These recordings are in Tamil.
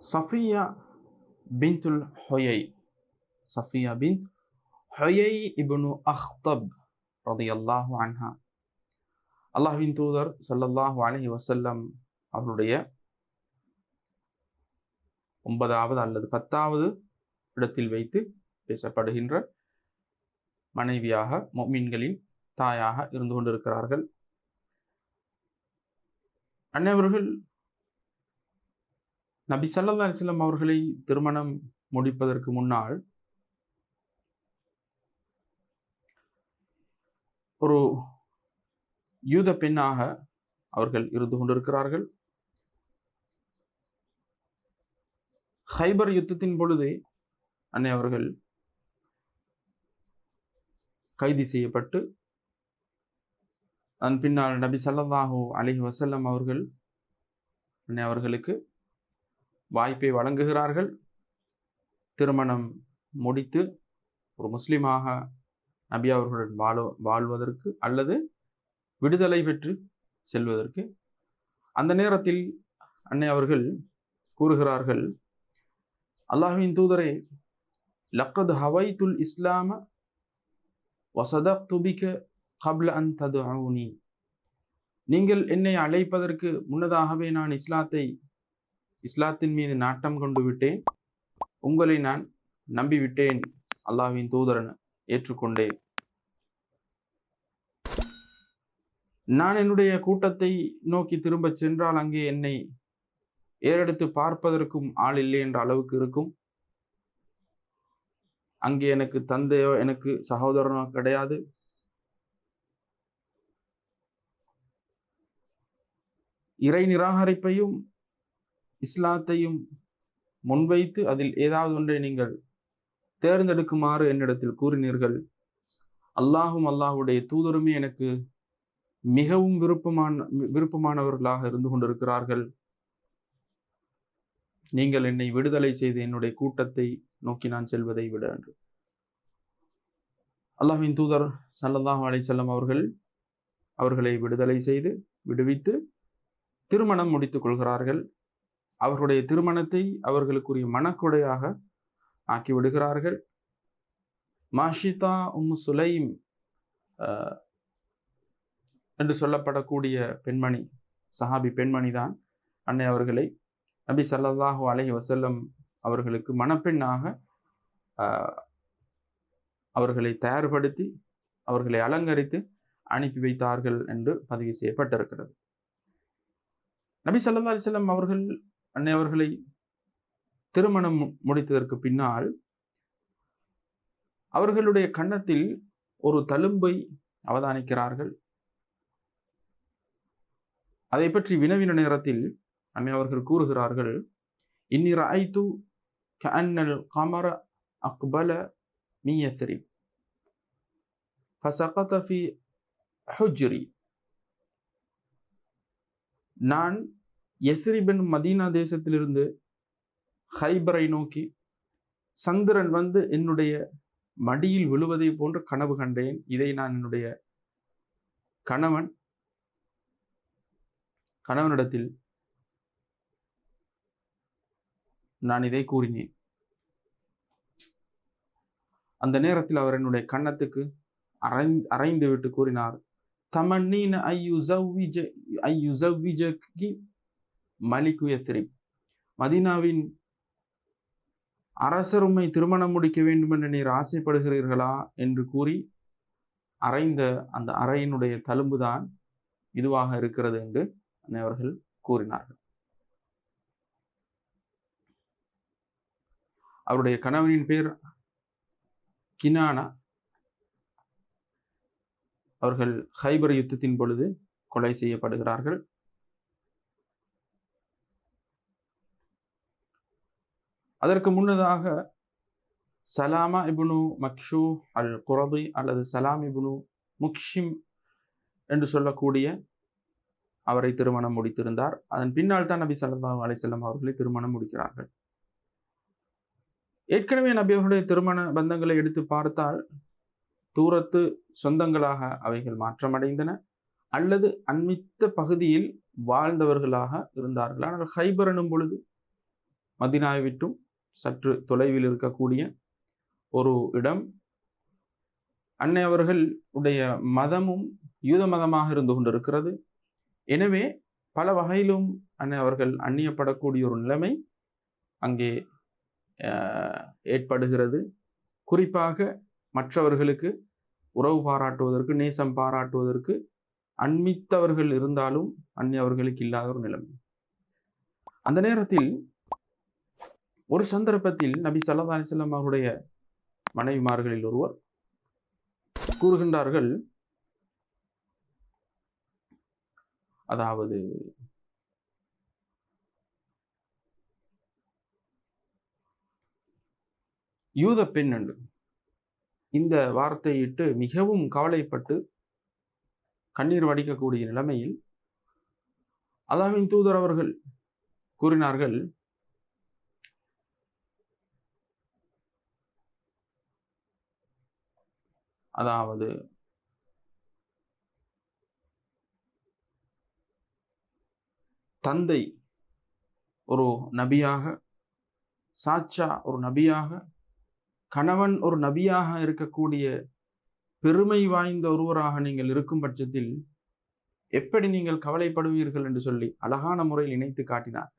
சஃபியா பின்துல் ஹொயை சஃபியா பின் ஹொயை இபுனு அஹ்தப் ரதியல்லாஹு அன்ஹா அல்லாஹின் தூதர் சல்லல்லாஹு அலஹி வசல்லம் அவருடைய ஒன்பதாவது அல்லது பத்தாவது இடத்தில் வைத்து பேசப்படுகின்ற மனைவியாக மொமீன்களின் தாயாக இருந்து கொண்டிருக்கிறார்கள். அன்னவர்கள் நபி சல்லா அலிஸ்லாம் அவர்களை திருமணம் முடிப்பதற்கு முன்னால் ஒரு யூத பெண்ணாக அவர்கள் இருந்து கொண்டிருக்கிறார்கள். ஹைபர் யுத்தத்தின் பொழுது அன்னை அவர்கள் கைது செய்யப்பட்டு அதன் பின்னால் நபி சல்லாஹூ அலி வசல்லம் அவர்கள் அன்னை அவர்களுக்கு வாய்ப்பை வழங்குகிறார்கள். திருமணம் முடித்து ஒரு முஸ்லீமாக நபி அவர்களுடன் வாழ வாழ்வதற்கு அல்லது விடுதலை பெற்று செல்வதற்கு. அந்த நேரத்தில் அன்னை அவர்கள் கூறுகிறார்கள் அல்லாஹுவின் தூதரை லக்கத் ஹவைத்துல் இஸ்லாம வசதக் துபிக்க கப்ல அன் தது நீங்கள் என்னை அழைப்பதற்கு முன்னதாகவே நான் இஸ்லாத்தை இஸ்லாத்தின் மீது நாட்டம் கொண்டு விட்டேன். உங்களை நான் நம்பிவிட்டேன். அல்லாஹ்வின் தூதரன் ஏற்றுக்கொண்டேன். நான் என்னுடைய கூட்டத்தை நோக்கி திரும்பச் சென்றால் அங்கே என்னை ஏறெடுத்து பார்ப்பதற்கும் ஆள் இல்லை என்ற அளவுக்கு இருக்கும். அங்கே எனக்கு தந்தையோ எனக்கு சகோதரனோ கிடையாது. இறை நிராகரிப்பையும் இஸ்லாத்தையும் முன்வைத்து அதில் ஏதாவது ஒன்றை நீங்கள் தேர்ந்தெடுக்குமாறு என்னிடத்தில் கூறினீர்கள். அல்லாஹும் அல்லாஹுடைய தூதருமே எனக்கு மிகவும் விருப்பமான விருப்பமானவர்களாக இருந்து கொண்டிருக்கிறார்கள். நீங்கள் என்னை விடுதலை செய்து என்னுடைய கூட்டத்தை நோக்கி நான் செல்வதை விட என்று அல்லாஹின் தூதர் சல்லல்லாஹு அலைசல்லம் அவர்கள் அவர்களை விடுதலை செய்து விடுவித்து திருமணம் முடித்துக் கொள்கிறார்கள். அவர்களுடைய திருமணத்தை அவர்களுக்குரிய மனக்கொடையாக ஆக்கி விடுகிறார்கள் மாஷிதா உம் சுலைம் என்று சொல்லப்படக்கூடிய பெண்மணி சஹாபி பெண்மணி தான் அன்னை அவர்களை நபி சல்லாஹூ அலஹி வசல்லம் அவர்களுக்கு மணப்பெண்ணாக அவர்களை தயார்படுத்தி அவர்களை அலங்கரித்து அனுப்பி வைத்தார்கள் என்று பதிவு செய்யப்பட்டிருக்கிறது. நபி சல்லா அலிசல்லம் அவர்கள் அன்னை அவர்களை திருமணம் முடித்ததற்கு பின்னால் அவர்களுடைய கன்னத்தில் ஒரு தழும்பை அவதானிக்கிறார்கள். அதை பற்றி வினவின நேரத்தில் அன்னை அவர்கள் கூறுகிறார்கள் இன்னிர ஐத்து கன்னல் கமர அக்பல மீ யத்ரிப் ஃபசகத ஃபி ஹுஜ்ரி. நான் எஸ்ரிபின் மதீனா தேசத்திலிருந்து ஹைபரை நோக்கி சந்திரன் வந்து என்னுடைய மடியில் விழுவதை போன்று கனவு கண்டேன். இதை நான் என்னுடைய கணவன் கணவனிடத்தில் நான் இதை கூறினேன். அந்த நேரத்தில் அவர் என்னுடைய கன்னத்துக்கு அரைந்து அரைந்து விட்டு கூறினார் தமன்னீன ஐயு ஐயுசவ்விஜகி மலிகு யஸ்ரிப் மதீனாவின் அரசர் உம்மை திருமணம் முடிக்க வேண்டும் என்று நீர் ஆசைப்படுகிறீர்களா? என்று கூறி அறைந்த அந்த அறையினுடைய தழும்புதான் இதுவாக இருக்கிறது என்று அவர்கள் கூறினார்கள். அவருடைய கணவனின் பேர் கினானா. அவர்கள் ஹைபர் யுத்தத்தின் பொழுது கொலை செய்யப்படுகிறார்கள். அதற்கு முன்னதாக சலாமா இபுனு மக்ஷூ அல் குரதி அல்லது சலாம் இபுனு முக்ஷிம் என்று சொல்லக்கூடிய அவரை திருமணம் முடித்திருந்தார். அதன் பின்னால் தான் நபி சல்லா அலிசல்லாம் அவர்களை திருமணம் முடிக்கிறார்கள். ஏற்கனவே நபி அவர்களுடைய திருமண பந்தங்களை எடுத்து பார்த்தால் தூரத்து சொந்தங்களாக அவைகள் மாற்றமடைந்தன. அல்லது அண்மித்த பகுதியில் வாழ்ந்தவர்களாக இருந்தார்கள். ஆனால் ஹைபர் எனும் பொழுது மதினாவை விட்டும் சற்று தொலைவில் இருக்கக்கூடிய ஒரு இடம். அன்னை அவர்களுடைய மதமும் யூத மதமாக இருந்து கொண்டிருக்கிறது. எனவே பல வகையிலும் அன்னை அவர்கள் அந்நியப்படக்கூடிய ஒரு நிலைமை அங்கே ஏற்படுகிறது. குறிப்பாக மற்றவர்களுக்கு உறவு பாராட்டுவதற்கு நேசம் பாராட்டுவதற்கு அண்மித்தவர்கள் இருந்தாலும் அந்நியவர்களுக்கு இல்லாத ஒரு நிலைமை. அந்த நேரத்தில் ஒரு சந்தர்ப்பத்தில் நபி சல்லா அலிசல்லாம் அவருடைய மனைவிமார்களில் ஒருவர் கூறுகின்றார்கள் அதாவது யூத பெண் என்று. இந்த வார்த்தையிட்டு மிகவும் கவலைப்பட்டு கண்ணீர் வடிக்கக்கூடிய நிலைமையில் அல்லாவின் தூதர் அவர்கள் கூறினார்கள் அதாவது தந்தை ஒரு நபியாக சாச்சா ஒரு நபியாக கணவன் ஒரு நபியாக இருக்கக்கூடிய பெருமை வாய்ந்த ஒருவராக நீங்கள் இருக்கும் பட்சத்தில் எப்படி நீங்கள் கவலைப்படுவீர்கள் என்று சொல்லி அழகான முறையில் இணைத்து காட்டினார்.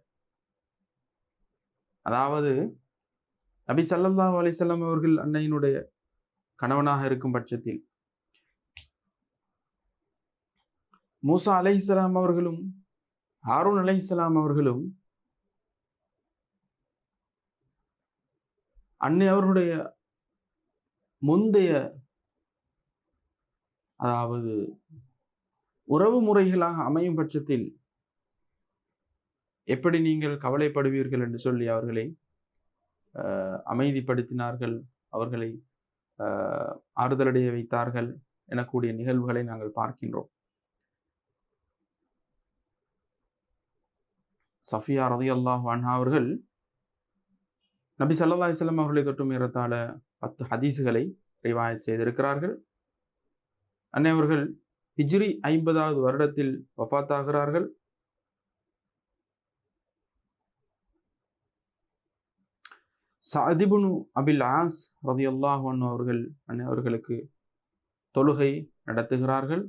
அதாவது நபி சல்லல்லாஹ் அலிசல்லாம் அவர்கள் அன்னையினுடைய கணவனாக இருக்கும் பட்சத்தில். மூசா அலை இஸ்லாம் அவர்களும் ஹாரூன் அலை இஸ்லாம் அவர்களும் அன்னை அவர்களுடைய முந்தைய அதாவது உறவு முறைகளாக அமையும் பட்சத்தில் எப்படி நீங்கள் கவலைப்படுவீர்கள் என்று சொல்லி அவர்களை அமைதிப்படுத்தினார்கள் அவர்களை ஆறுதலடைய வைத்தார்கள் எனக்கூடிய நிகழ்வுகளை நாங்கள் பார்க்கின்றோம். சஃபியா ரதி அல்லாஹ் வான்ஹா அவர்கள் நபி சல்லா அலிஸ்லாம் அவர்களை தொட்டும் ஏறத்தாழ பத்து ஹதீஸுகளை ரிவாயத் செய்திருக்கிறார்கள். அன்னை அவர்கள் ஹிஜ்ரி ஐம்பதாவது வருடத்தில் வஃத்தாகிறார்கள் சதிபுனு அபில் ஆஸ் ரதியுல்லாஹன் அவர்கள் அன்னை அவர்களுக்கு தொழுகை நடத்துகிறார்கள்.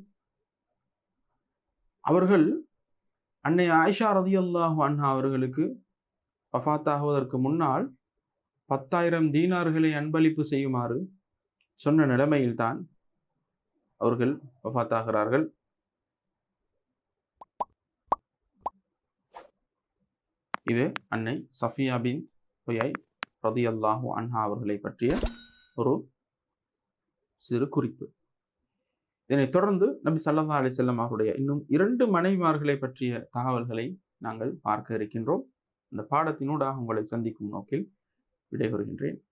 அவர்கள் அன்னை ஆயிஷா ரதியுல்லாஹ் அண்ணா அன்ஹா அவர்களுக்கு வஃத்தாகுவதற்கு முன்னால் பத்தாயிரம் தீனார்களை அன்பளிப்பு செய்யுமாறு சொன்ன நிலைமையில்தான் அவர்கள் வஃத்தாகிறார்கள். இது அன்னை சஃபியா பின் பொய்யாய் ரதி அல்லாஹு அன்ஹா அவர்களை பற்றிய ஒரு சிறு குறிப்பு. இதனைத் தொடர்ந்து நபி சல்லா அலிசல்லம் அவருடைய இன்னும் இரண்டு மனைவிமார்களை பற்றிய தகவல்களை நாங்கள் பார்க்க இருக்கின்றோம். இந்த பாடத்தினூடாக உங்களை சந்திக்கும் நோக்கில் விடைபெறுகின்றேன்.